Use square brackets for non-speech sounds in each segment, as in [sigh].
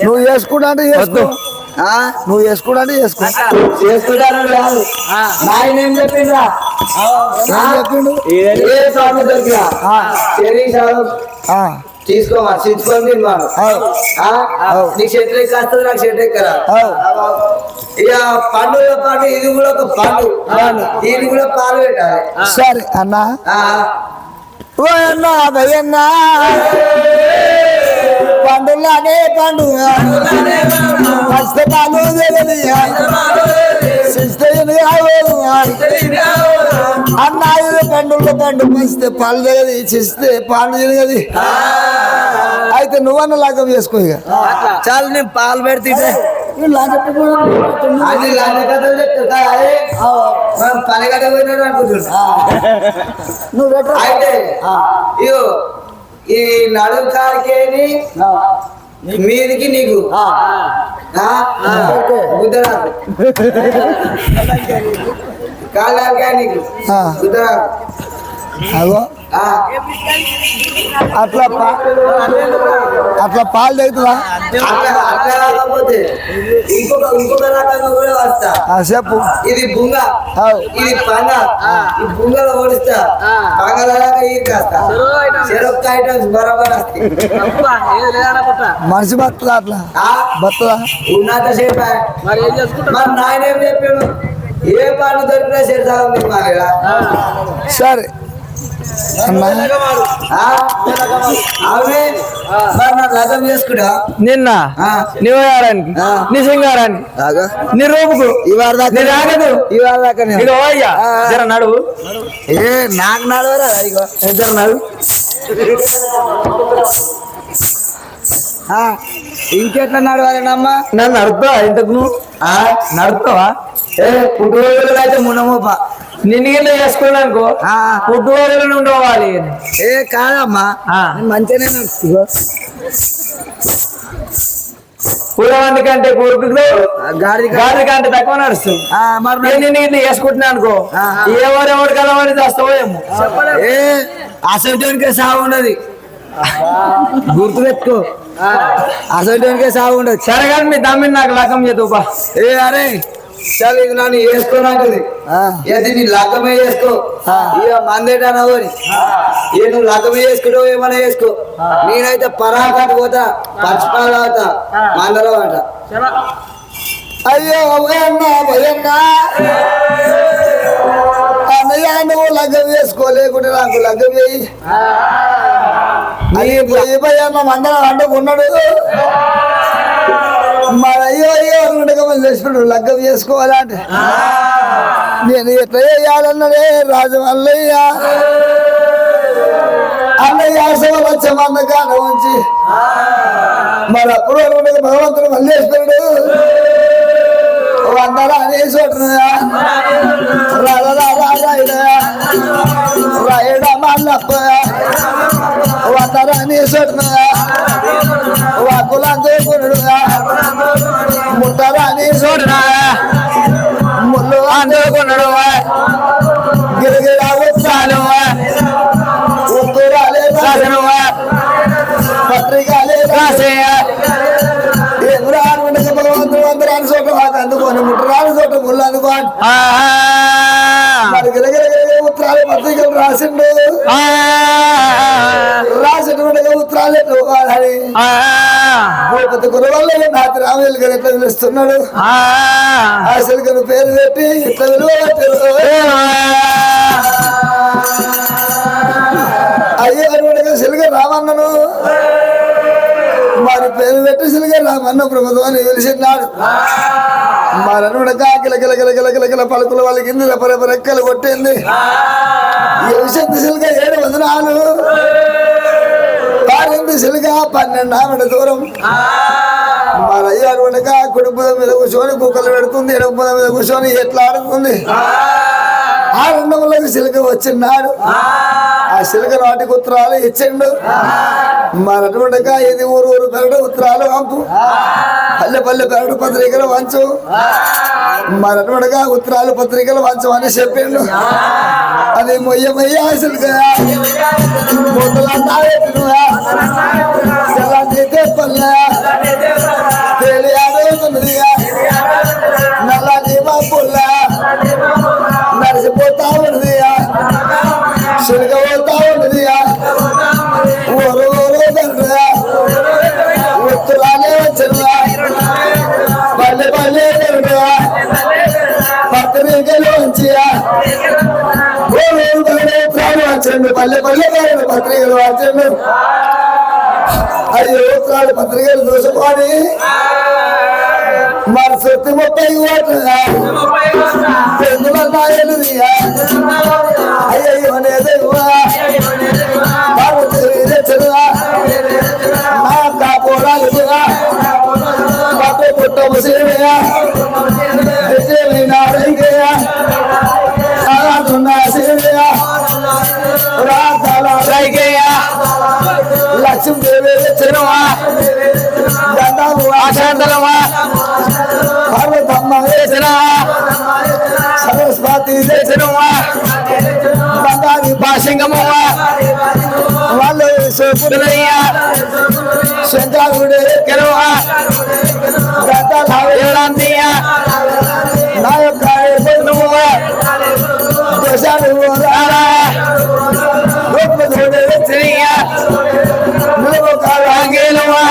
నువ్వు చేసుకుంటా అంటే చేసుకో? నువ్వు చేసుకుంటా అంటే చేసుకో. చేసుకుంటారు కాదు. నాయన ఏం చెప్పిండ్రా ఏం చెప్పిండు? ఏ స్వామి దొరికినా. ఆ, శరీరం ఆ, తీసుకోమా చించుకొని తిన్నాను అవు. నీకు చెట్టు ఎక్క వస్తుంది నాకు చెట్టు ఎక్కరా అవు. ఇక పండుగ పండు ఇది కూడా ఒక పండు. దీన్ని కూడా పాలు పెట్టాలి. సరే అన్నా. ఓ అన్నా భయన్నా పండులానే పండు హస్తపాలు అన్న ఇది పండుగ పండు మస్తే పాలు తెగది చిస్తే పాలు తిరగది అయితే నువ్వన్న లాగం చేసుకో ఇక. చాలు నేను పాలు పెడితే నువ్వు ఈ నడుం కాడికేని మీదికి నీకు. ఆ? గుద్దరాకు [laughs] కాళ్ళకే నీకు. గుద్దరాకు అగో. అట్లా అట్లా పాలు ఆ చెప్పు ఇది బుంగ అవు. ఇది పంగ ఈ బుంగలో ఓడిస్తా పంగలలాగా ఈ కాస్తా చెరొక్క ఐటమ్స్ బరాబర్ వస్తాయి మనిషి బతుందా అట్లా ఆ? బతుందా ఉన్నంత సేపు మరి ఏం చేసుకుంటారు మరి నాయన ఏం చెప్పాడు ఏ పని దొరికినా చేద్దాం మరి సరే నిన్న. నీ ఆ. నీ సింగారానికి. నీ రూపుకు. జర నడువు. ఏ నాకు నడవరా? జర నడువు [laughs] ఇంకెట్లా నడవాలనమ్మా? నన్ను నడుపుతావా ఇంతకు నువ్వు? ఆ? నడుపుతావా? ఏ పుట్టుకోగలు అయితే మునమోప. నిన్ను కింద చేసుకోవడానికో ఆ. పుట్టుకోగలను ఉండవాలి ఏ కాదమ్మా. మంచిగానే నడుస్తున్నా. పూలవంటి కంటే కొడుకు గాడిద కా- గాడి కంటే తక్కువ నడుస్తుంది మరి నేను కింద వేసుకుంటున్నా అనుకో. ఎవరెవరు కలవని చేస్తావో ఏమో. ఏ అసంటోనికే సాగు ఉండదు. గుర్తు పెట్టుకో అసంటోనికే సాగు ఉండదు. సరే కానీ మీ దమ్మిని నాకు లకం చేతుపా ఏ అరే చల్ ఇది నన్ను వేసుకోనంటది ఏది నీ లగ్గమే చేసుకో. ఇక ఏ నువ్వు లగ్గమే చేసుకుంటావు ఏమైనా చేసుకో. నేనైతే పరాకాటు పోతా పచ్చిపాలు అవుతా మందరం అంట. అయ్యో భయన్నా భయన్నా అన్నయ్య నువ్వు లగ్గం వేసుకో లేకుంటే నాకు లగ్గం వేయి మందరం అంటుకున్నాడు మరి అయ్యో అయ్యో ఉండగా మనం చేసినాడు లగ్గం చేసుకోవాలంటే నేను ఎట్లా చేయాలన్నదే రాజు అల్లయ్య. అన్నయ్య ఆశలు వచ్చే మందకాన ఉంచి. మరి అప్పుడు భగవంతుడు వేసినాడు వందరా అనేసి రాయడ మల్లప్ప साताराने सोडणार वाकुला जो गुरडा. मोटाराने सोडणार मुलो आंधळ गुंडो गिरगिरावर चालू उतुराले साधन पत्रिकाले कासे इंद्रान म्हणजे भगवंत मंदिरान सोडू हात मुटरान सोडू मुलान कोण పత్రికలు రాసిండు. రాసినటువంటి ఉత్తరాలు ఎట్లా భూపతి కురవల్ల నాతి రామేలు గారు ఎట్లా పిలుస్తున్నాడు అసలు గారు పేరు పెట్టి ఇట్లా విలువ అయ్యో అటువంటి సిలుగ రామన్నను. మరి పేరు పెట్టి సిలుగ రామన్న ప్రభుత్వాన్ని వెలిసిన్నాడు మరి అనుడక కిల కిల కిలకిల కిల పలుకుల వాళ్ళ కింద పరప రెక్కలు కొట్టింది. యువశక్తి సిలుగ ఏడు వందనాలు. పారింది పన్నెండు ఆమెడ దూరం. మా అయ్యో అటువంటిగా కుడుపుద మీద కూర్చొని కుక్కలు పెడుతుంది ఎడుపుద మీద కూర్చొని ఎట్లా ఆడుతుంది? ఆ రెండు సిలుక వచ్చిన్నాడు ఆ సిలుక నాటికి ఉత్తరాలు ఇచ్చిండు. మరి అటువంటిగా ఇది ఊరు ఊరు పెరడు ఉత్తరాలు పంపు పల్లె పల్లె పెరడు పత్రికలు వంచు. మరి అటువంటిగా ఉత్తరాలు పత్రికలు వంచు అని చెప్పిండు అది మొయ్య మొయ్య సిలుక. మూతలంతా పెట్టినవా. పల్లె పల్లె పల్లె పత్రికలు వాచండు అయ్యో ఉత్తరాలు పత్రికలు చూసుకొని మన సొత్తి ముప్పై ఓట్లుగా ఎందులో నాయలుదిగా అయ్యో అనేదేవా నా కాపోరాలుగా పట్టు పుట్టము సేవయా గండాలు ఆశాంతలమా పార్వతమ్మ వేసినా సరస్వతి తెచ్చినవా బంగారి భాషంగమవ్వా వాళ్ళు పునయ్యా శంకరుడే గెలవా గండాలు ఏడాంతియా నా యొక్క నువ్వా దేశాలు రారా గొప్పదోడే తిరిగా నువ్వు కాల ఆంగేలవా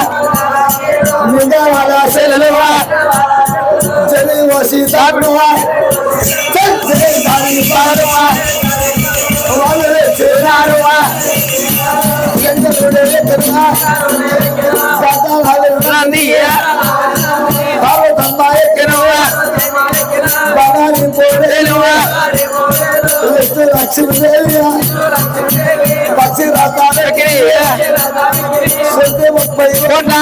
தங்கவாலா செல்லுவா ஜெனி ஓசி சாப்பிடுவா தாவி பாடுவா வாங்கலே சேராடுவா எங்க சொல்லுவா தாத்தா வாழ நந்தியா பாவ தம்பா இருக்கிறவா பவானி போடுவா லட்சுமி தேவியா பச்சை ராத்தா இருக்கிறியா சொல்லிட்டு போய் கொண்டா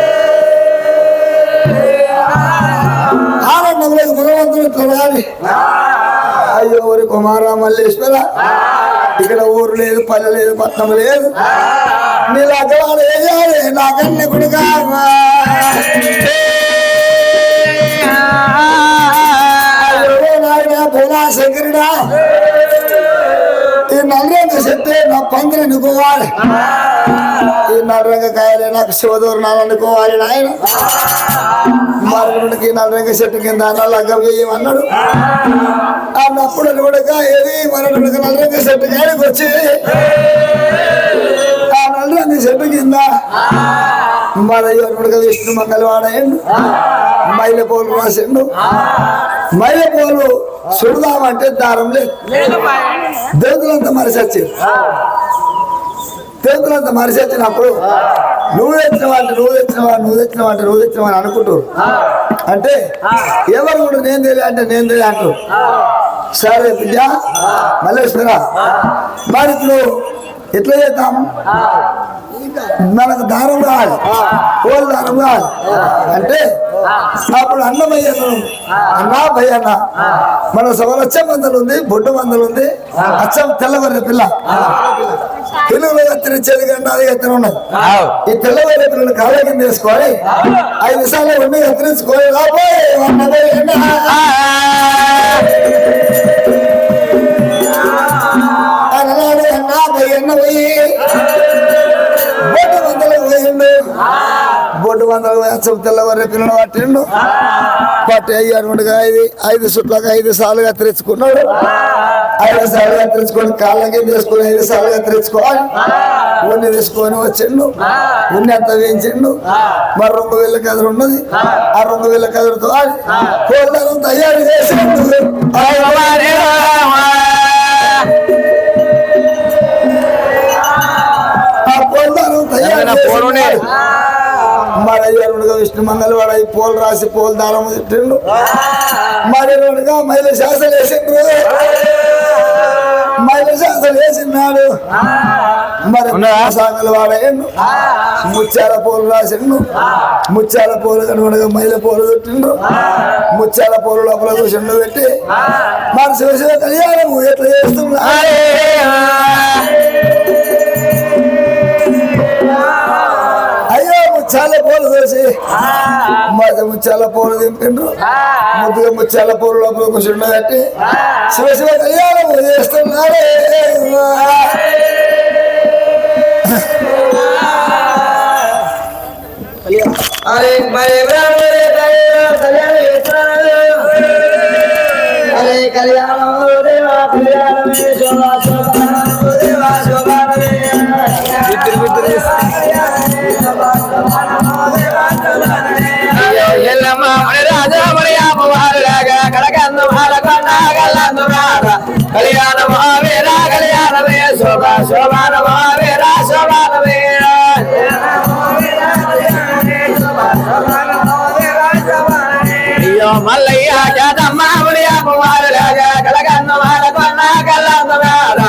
అయ్యో ఊరి కుమార మల్లేశ్వర. ఇక్కడ ఊరు లేదు పల్లె లేదు పట్నం లేదు. నీ లగ్గవాడు వేయాలి నాకన్ని కొడుకా. అయ్యో నాయన శంకరుడా. నల్లరంగ నా పందిరి అనుకోవాలి. ఈ నల్లరంగ కాయలే నాకు శివదూరణాలు అనుకోవాలి నాయన. మరుగుడికి నల్లరంగ చెట్టు కింద అన్న లగ్గం చేయమన్నాడు అన్నప్పుడు కూడా ఏది? మరణుడికి నల్లరంగ చెట్టు కాడికి వచ్చి ఆ నల్లరంగ చెట్టు కింద మన విష్ణు మంగళవాడయండు మైల రాసిండు. మైల పోలు సుడదామంటే దారం లేదు. దేవతలంతా మరిసి వచ్చారు దేవతలంతా మరిసి వచ్చినప్పుడు నువ్వు తెచ్చినవా అంటే నువ్వు తెచ్చినవా నువ్వు తెచ్చినవా అంటే నువ్వు తెచ్చినవా అని అనుకుంటారు. అంటే ఎవరు కూడా నేను తెలియ అంటే నేను తెలియ అంటారు. సరే బిడ్డ మల్లేశ్వర మరి ఇప్పుడు ఎట్లా చేద్దాం? మనకు దారం కావాలి కోళ్ళు దారం కావాలి అంటే అప్పుడు అన్నమయ్యను అన్నా భయ్యన్న మన సవరచ్చ మందలు ఉంది బొడ్డు మందలు ఉంది అచ్చం తెల్లగొర్రె పిల్ల తెలుగులో కత్తిరించేది కంటే అది కత్తిరి ఉన్నది ఈ తెల్లగొర్రె పిల్లలు కింద వేసుకొని ఐదు నిమిషాలు ఉండి కత్తిరించుకొని రాబోయే అన్న అన్నా పోయి బొడ్డు మందలకు తెల్లవారి పిల్లలు పట్టిండు. పట్టి అయ్యారుగా ఐదు ఐదు చుట్లకు ఐదు సార్లుగా తెరుచుకున్నాడు ఐదు సార్లుగా కత్తిరించుకొని కాళ్ళకి తీసుకొని ఐదు సార్లుగా తెరుచుకోవాలి ఉన్ని తీసుకొని వచ్చిండు. ఉన్ని అంత వేయించిండు. మరి రెండు వేల కదురు ఉన్నది. ఆ రెండు వేల కదురుతో కోళ్ళను తయారు చేసి పోరునే? మరి అయ్యారుడుగా విష్ణు మంగళవాడ ఈ పోలు రాసి పోలు దారం తిట్టిండు. మరి రెండుగా మహిళ శాస్త్రం వేసిండ్రు. మహిళ శాస్త్రం వేసినాడు మరి? సాగలు వాడేయండు ముత్యాల పూలు రాసిండు. ముత్యాల పూలు కనుగొనగా మహిళ పూలు పెట్టిండు ముత్యాల పూలు లోపల కూర్చుండు పెట్టి. మరి శివ శివ కళ్యాణం ఎట్లా చేస్తున్నా ముత్యాల పూలు చూసి మరి ముత్యాల పూలు దింపిండ్రు ముద్దుగా ముత్యాల పూలు లోపల కూర్చుండు పెట్టి శివ శివ కళ్యాణం చేస్తున్నాడే అరే మరి కళ్యాణం కళ్యాణం కళ్యాణ మహావీర కళ్యాణమే శోభ శోభాన మహావీర శోభాన వీర మల్లయ్య జాతమ్మ మణి అమ్మవారులాగా కడగందు మాలకొండ గల్లందు రాధ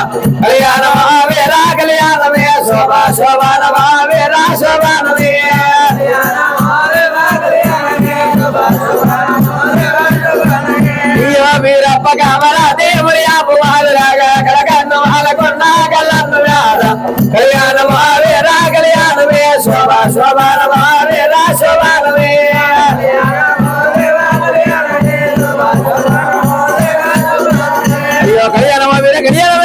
కళ్యాణ మహావీర కళ్యాణమే శోభ శోభాన మహావీర శోభాన వీర కామర దేవుడి అపవాలు రాగా కడగన్ను అలకొన్న కళ్ళన్ను రాధ కళ్యాణ రా కళ్యాణమే శోభ శోభాన రా శోభానమే కళ్యాణం కళ్యాణ కళ్యాణం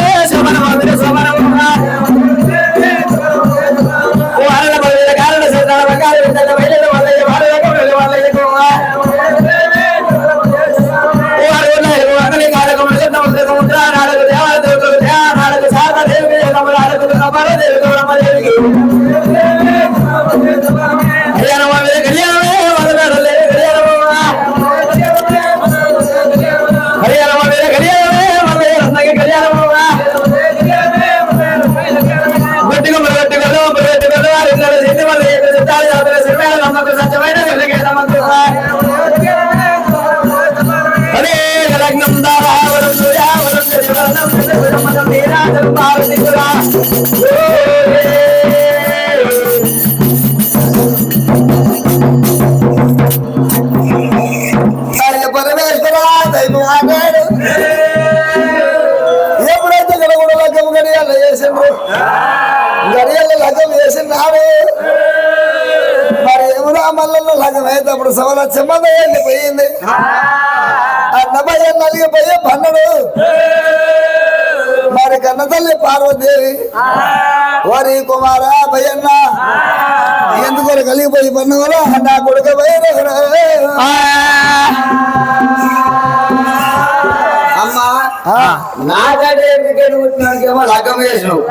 లగ్గం వేసినావు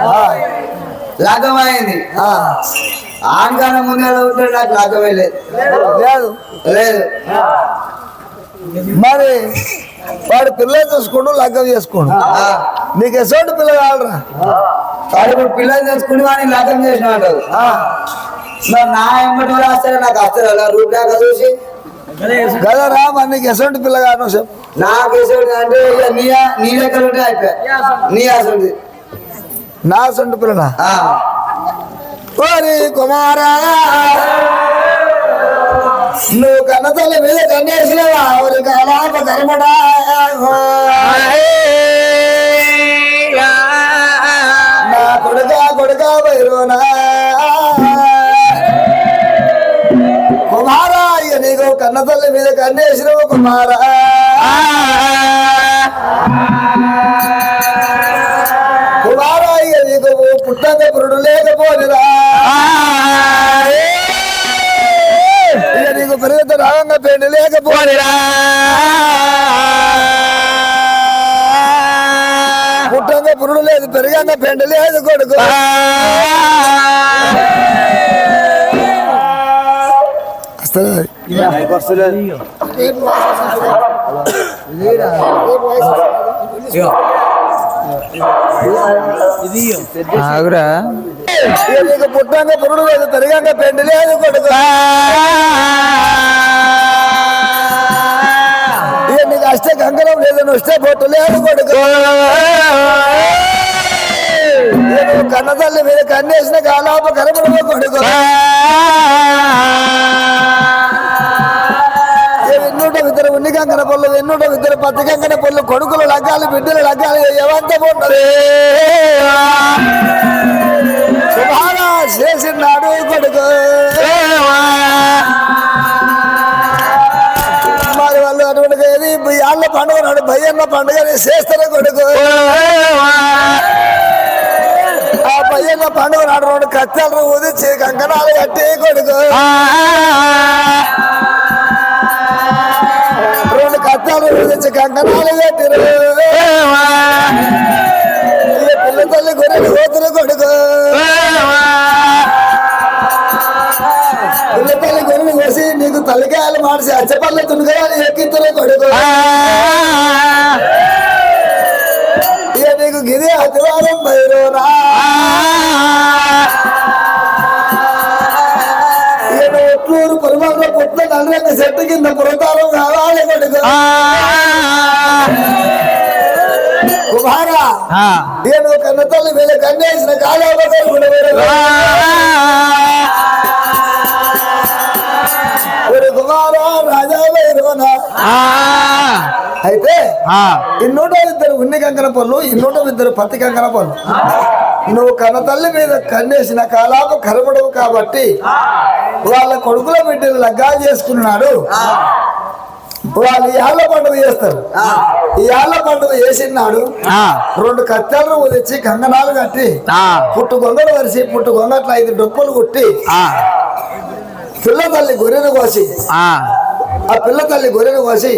లగ్గం అయింది ఆనకన్నా ముందే ఉంటే నాకు లగ్గమే లేదు. లేదు. లేదు. మరి వాడు పిల్లలు చూసుకోండు లగ్గం చేసుకోండు. ఆ, నీకు ఎసోటి పిల్ల కావాలరా వాడు ఇప్పుడు పిల్లలు తెచ్చుకుని వాడిని లగ్గం చేసిన అంటారు మరి నా ఎమ్మటి వాళ్ళు వస్తారా నాకు వస్తారు రూపాయ చూసి. కదరా మరి నీకు ఎసోటి పిల్ల కాను చెప్పు. నాకు వేసేది అంటే నీ నీ లెక్కలు ఉంటే అయిపోయా. నీ అసలు నా సొంటి పిల్లనా? ఓరి కుమారా. నువ్వు కన్న తల్లి మీద కన్నేసినవా? ఓరి కాలాప ధర్మడా. నా కొడుక కొడుక బైరోనా. కుమారా ఇక నీకు కన్న తల్లి మీద కన్నేసినవు కుమారా? పెరుగుత రాగంగా పెండి లేకపోని పుట్టంగా పురుడు లేదు పెరగంగా పెండి లేదు కొడుకు వస్తుందా? ఆగురా ఇక నీకు పుట్టంగా పురుడు లేదు పెరగంగా పెండి లేదు కొడుకు నీకు లేదని వస్తే పొట్టు లేదు కొడుకు. కన్నతల్లి కన్న తల్లి మీద కన్నేసిన కాలాప కరములో కొడుకు. ఎన్నుట ఇద్దరు ఉన్ని కంకణ పొల్లు ఎన్నుట ఇద్దరు పత్తి కంకణ పొల్లు కొడుకులు లగ్గాలు బిడ్డలు లగ్గాలు ఎవంత పోతుంది? బాగా చేసినాడు కొడుకు. ఏది పండుగ నాడు భయ్యన్న పండుగ చేస్తారు కొడుకు. ఆ భయ్య పండుగ నాడు రెండు కత్తెలు ఊదించి కంకణాలు కట్టి కొడుకు. రెండు కత్తెలు ఊదించి కంకణాలు కట్టిరు. పిల్ల తల్లి గొర్రెలు కోతులు తల్లికాయలు మార్చి అచ్చపల్ల తునుగరాలు ఎక్కితులు కొడుకు ఇక నీకు బైరోనా ఇక నువ్వు ఒట్లూరు పొలమాల పుట్ల నల్లరంగ చెట్టు కింద పురతారం కావాలి కొడుకు. కుమారా ఇక నువ్వు కన్న తల్లి వీళ్ళ కన్నేసిన కాలావకాశం అయితే ఇన్నూట ఇద్దరు ఉన్ని కంకణ పళ్ళు ఇన్నూట ఇద్దరు పత్తి కంకణ పళ్ళు. నువ్వు కన్న తల్లి మీద కన్నేసిన కాలాపు కరపడవు కాబట్టి వాళ్ళ కొడుకుల బిడ్డలు లగ్గా చేసుకున్నాడు. వాళ్ళు ఈ ఆళ్ళ పండుగ చేస్తారు. ఈ ఆళ్ళ పండుగ చేసినాడు. రెండు కత్తెలు తెచ్చి కంగనాలు కట్టి పుట్టు గొంగలు వరిసి పుట్టు గొంగట్లు ఐదు డొప్పులు కుట్టి పిల్ల తల్లి గొర్రెను కోసి ఆ పిల్ల తల్లి గొర్రెను కోసి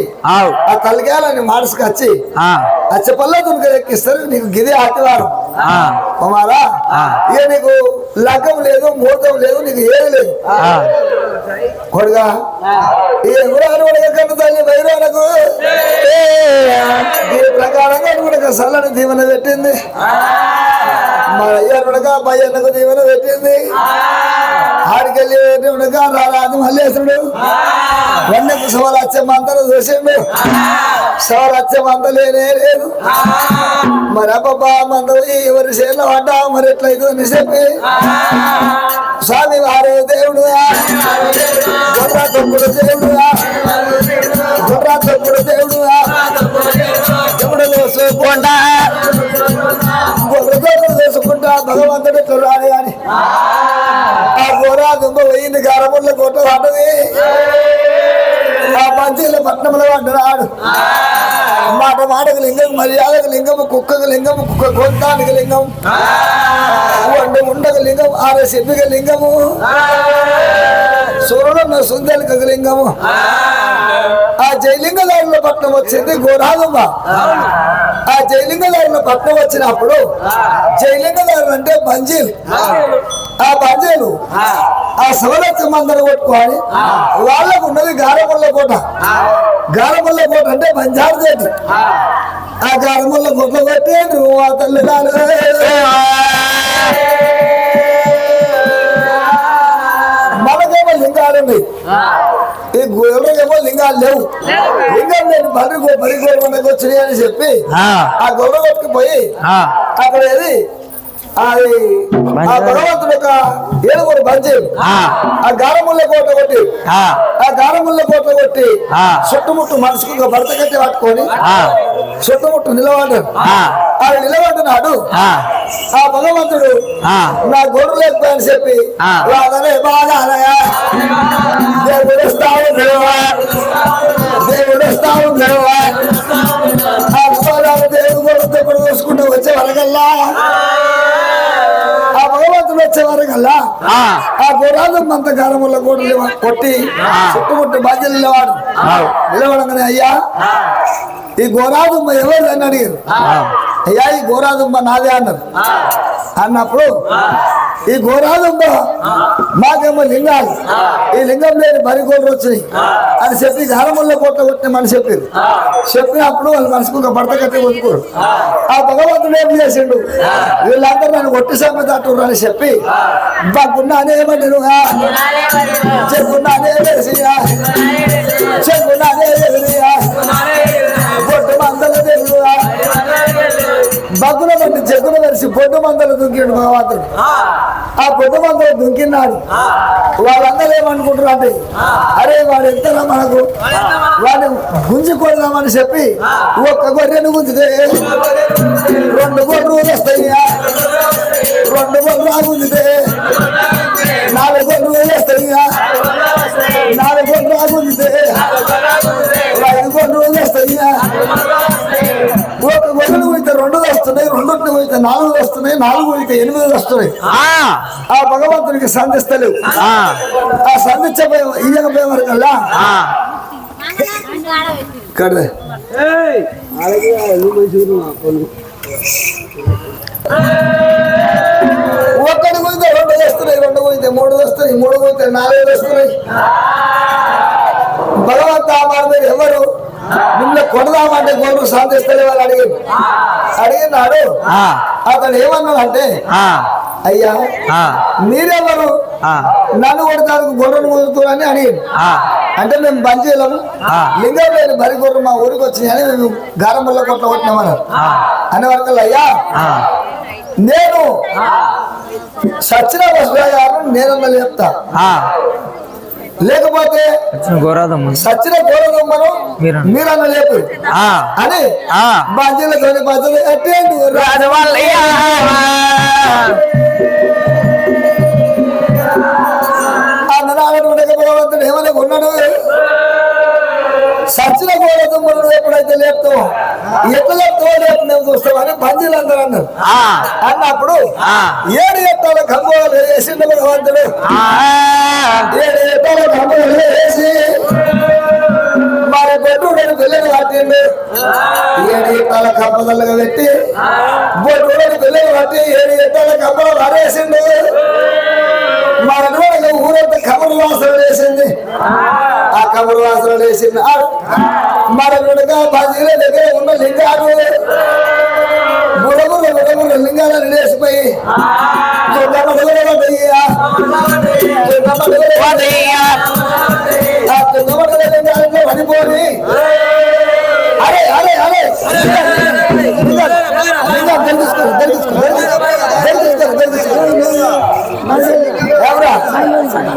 ఆ తల్లిగాలని మాడసుకొచ్చి అచ్చపల్ల దునిక ఎక్కిస్తారు నీకు గిది ఆటివారం. కుమారా ఇక నీకు లగ్గం లేదు ముహూర్తం లేదు నీకు ఏది లేదు. కొడుగా ఈ ఎవరు కన్న తల్లి వైరాలకు ప్రకారంగా కూడా సల్లని దీవెన పెట్టింది. మన అయ్యనుడుగా పయ్యన్నకు దీవెన పెట్టింది. ఆడికెళ్ళి ఉడగా రారాదు మల్లేశ్వరుడు వన్నకు శివలత్యం అందరూ చూసిండు. శివలత్యం అందలేనే లేదు. మరి అబ్బా మందరు ఎవరి చేతిలో పడ్డా మరి ఎట్లయితే అని చెప్పి. స్వామి వారు దేవుడు గొర్ర భగవంతుడు ఎట్లా రాని అని. ఆ గోరా దుంగ పోయింది గరముళ్ళ కొట్ట పడ్డది ఆ పంచీల పట్నంలో పడ్డరాడు మాట మాటకు లింగం మర్యాదకు లింగము కుక్కకు లింగము కుక్క గొంతానికి లింగం. వండ ఉండకు లింగం ఆర చెప్పిక లింగము. సూర్యుడున్న సుందరిక లింగము. ఆ. జైలింగదారుల పట్నం వచ్చింది గోరాదమ్మ ఆ. జైలింగదారుల పట్నం వచ్చినప్పుడు జైలింగదారులు అంటే బంజీలు ఆ బంజీలు ఆ. శివరత్న మందరం కొట్టుకోవాలి వాళ్ళకు ఉన్నది గారముళ్ళ కోట. గారముళ్ళ కోట అంటే బంజారు చేతి ఆ. గారముళ్ళ గుడ్ల కొట్టి నువ్వు ఆ తల్లి మనకేమో లింగాలు ఈ గొర్రెకేమో లింగాలు లేవు. లింగం నేను బరి బరి గొర్రె వచ్చినాయి అని చెప్పి ఆ. గొర్రె కొట్టుకుపోయి అక్కడ ఏది? అది ఆ భగవంతుడు ఒక ఏడుగురు బంజీలు ఆ. గారముళ్ళ కోట కొట్టి ఆ. గారముళ్ళ కోట కొట్టి చుట్టుముట్టు మనసుకు ఒక భర్త కట్టి పట్టుకొని చుట్టుముట్టు నిలబడ్డాడు. ఆ. నిలబడినాడు ఆ. భగవంతుడు నా గొర్రె లేకపోయాని చెప్పి బాధాలయా దేవుడు నిలవా దేవుడు వస్తావు నిలవా ఆ దేవుడు చూసుకుంటూ వచ్చే వరకల్లా? భగవంతుడు వచ్చే వరకల్లా ఆ గురాజం అంత గారముల గోడలు కొట్టి చుట్టుముట్టు బాధ్యత నిలవాడు నిలవడంగానే అయ్యా ఈ గోరాదుమ్మ ఎవరు అని అడిగారు అయ్యా ఈ గోరాదుమ్మ నాదే అన్నారు. అన్నప్పుడు ఈ గోరాదుమ్మ మాకేమో లింగాలు. ఈ లింగం లేని బరి గోడలు వచ్చినాయి అని చెప్పి గారముల్లో కొట్ట కొట్టిన మని చెప్పారు. చెప్పినప్పుడు వాళ్ళ మనసుకు ఒక భర్త కట్టి వదుకోరు ఆ. భగవంతుడు ఏం చేసిండు? వీళ్ళందరూ నన్ను కొట్టి సంగతి అట్టుర్రు అని చెప్పి బాగున్నానే ఏమంటారుగా చెప్పున్నానే చెప్పున్నానే బొట్టు మందల తెలుగుగా బగ్గుల బట్టి చెక్కున కలిసి బొట్టు మందలు దుంకిండు భగవంతుడు ఆ. బొట్టు మందలు దుంకిన్నాడు. వాళ్ళందరూ ఏమనుకుంటారు అంటే అరే వాడు ఎంతనా మనకు వాడిని గుంజి కొడదామని చెప్పి ఒక్క గొర్రెను గుంజితే రెండు గొర్రెలు వస్తాయా? రెండు గొర్రెలు గుంజితే వస్తున్నాయి రెండు పోయితే నాలుగు వస్తున్నాయి నాలుగు పోయితే ఎనిమిది వస్తున్నాయి. ఆ, ఆ భగవంతునికి సంధిస్తలేవు. ఆ, ఆ సంధించబోయే ఇయ్యకపోయే వరకల్లా ఆ. ఇక్కడ. ఒక్కడి పోయితే రెండు వస్తున్నాయి రెండు పోయితే మూడు వస్తున్నాయి మూడు పోయితే నాలుగు వస్తున్నాయి. భగవంత మీరు ఎవరు మిమ్మల్ని కొడదామంటే గోళ్ళు సాధిస్తలే వాళ్ళు అడిగింది అడిగినాడు. ఆ, అతను ఏమన్నాడంటే అయ్యా మీరెవరు? నన్ను కొడతానికి గొర్రెను కుదురుతున్నారని అడిగింది ఆ. అంటే మేము బంజీలము ఆ. లింగం లేని బరి గొర్రె మా ఊరికి వచ్చినాయని మేము గారంబల్లో కొట్ల కొట్టినామన్నారు. అనే వరకు అయ్యా. నేను సచిన గారు నేనన్నా చెప్తా? లేకపోతే సచిన గోరదమ్మను మీరు- మీరన్న లేపు. అని ఆ. బాధ్యులతోని బాధ్యత కట్టేయండి రాజవల్లయ్య భగవంతుడు ఏమైనా ఉన్నాడు? సచిన గోరదమ్మను ఎప్పుడైతే లేపుతావో? ఎట్లా లేపుతావో లేపు మేము చూస్తామని బందీలు అందరూ అన్నారు. అన్నప్పుడు. ఏడు ఎట్టాల కంబోలు వేసిండు భగవంతుడు ఏడు ఎట్టాల కంబోలు వేసి మరి బొట్టుడని పిల్లలు పట్టిండు ఏడు ఎట్టాల కంపదలుగా పెట్టి బొట్టుడని పిల్లలు పట్టి ఏడు ఎట్టాల కంపలు వారేసిండు మరి ఊరంతా కబురు వాసన వేసింది ఆ కబురు వాసన వేసింది ఆ పదిల దగ్గర ఉన్న లింగాలు బుడబుల బుడబుల లింగాలను వేసిపోయి పడిపోయి అరే అరే అరే తెలుసుకో తెలుసుకో దొరికించుకోరు, దొరికించుకోరు, దొరికించుకోరు, దొరికించుకోరు. ఎవరా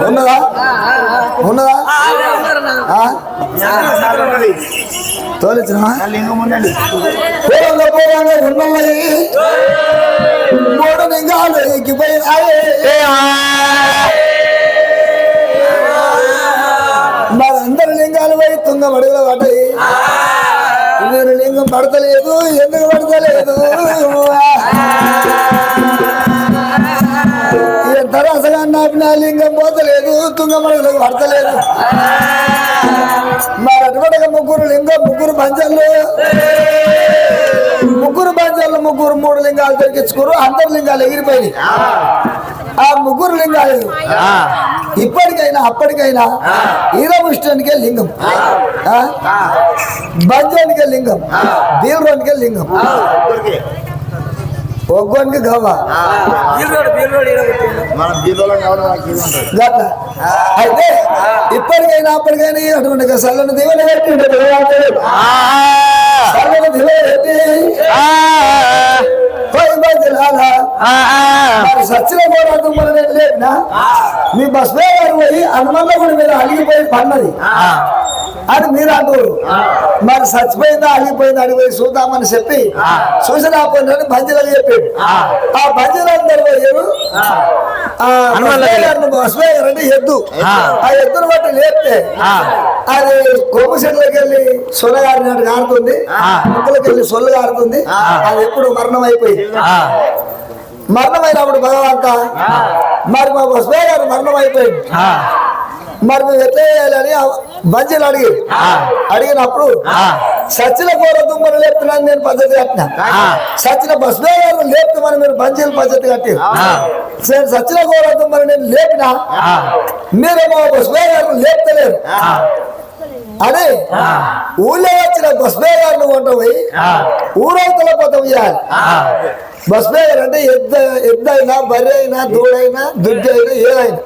ఉన్నదా? ఉన్నదా? తోలిచ్చినా పూర్వంగా పూర్వంగా ఉన్నాయి మూడు లింగాలు ఎక్కిపోయినాయి. మరి అందరు లింగాలు పోయి తుంగ మడుగులో పడ్డాయి నేను లింగం పడతలేదు ఎందుకు పడతలేదు? మడుగులకు పడతలేదు? మరి అటువంటి ముగ్గురు లింగం ముగ్గురు పంచాలు ముగ్గురు పంచాలు ముగ్గురు మూడు లింగాలు దొరికించుకోరు అందరు లింగాలు ఎగిరిపోయినాయి. ఆ ముగ్గురు లింగాలు ఇప్పటికైనా అప్పటికైనా ఈరముష్టానికే లింగం. ఆ? బంజానికే లింగం. బీలరోనికే లింగం. ఒగ్గోనికి గవ్వ. అయితే ఇప్పటికైనా అప్పటికైనా అటువంటి సల్లని దివన పెట్టి ఆ, సల్లని దివన పెట్టి ఆ, పోయి బంజలాల ఆ, మరి సచ్చిన పోరాటం మన లేపినా? మీ బస్ గారు పోయి హనుమన్న కూడా మీరు అలిగిపోయి పన్నది ఆ. అని మీరు అంటారు మరి చచ్చిపోయిందా అలిగిపోయిందా అని పోయి చూద్దామని చెప్పి చూసి రాపోయిందని బంజలకు చెప్పాడు. ఆ. బంజలందరూ పోయారు అంటే ఎద్దు. ఆ. ఎద్దును బట్టి లేపితే. అది కొమ్ము చెట్లకి వెళ్ళి సొల్లగారినట్టు కారుతుంది. ముక్కలకి వెళ్ళి సొల్లు కారుతుంది. అది ఎప్పుడు మరణం అయిపోయింది. మరణమైనప్పుడు భగవంత మరి మా బస్వే గారు మరణం అయిపోయింది. మరి మేము ఎట్లా చేయాలని బంజీలు అడిగి అడిగినప్పుడు. సచిన కూర దుమ్మని లేపుతున్నాను నేను పద్ధతి కట్టిన. సచిన బస్ బేగారు లేపుతామని మీరు బంజీలు పద్ధతి కట్టి. నేను సచిన కూర దుమ్మని నేను లేపిన. మీరేమో బస్ బేగారు లేపుతలేరు. అని ఊళ్ళో వచ్చిన బస్ బేగారిని కొంట పోయి. ఊరవతల పదం చేయాలి. బస్ బేగర్ అంటే ఎద్దు ఎద్దైనా బర్రె అయినా దూడైనా దుడ్డి అయినా ఏదైనా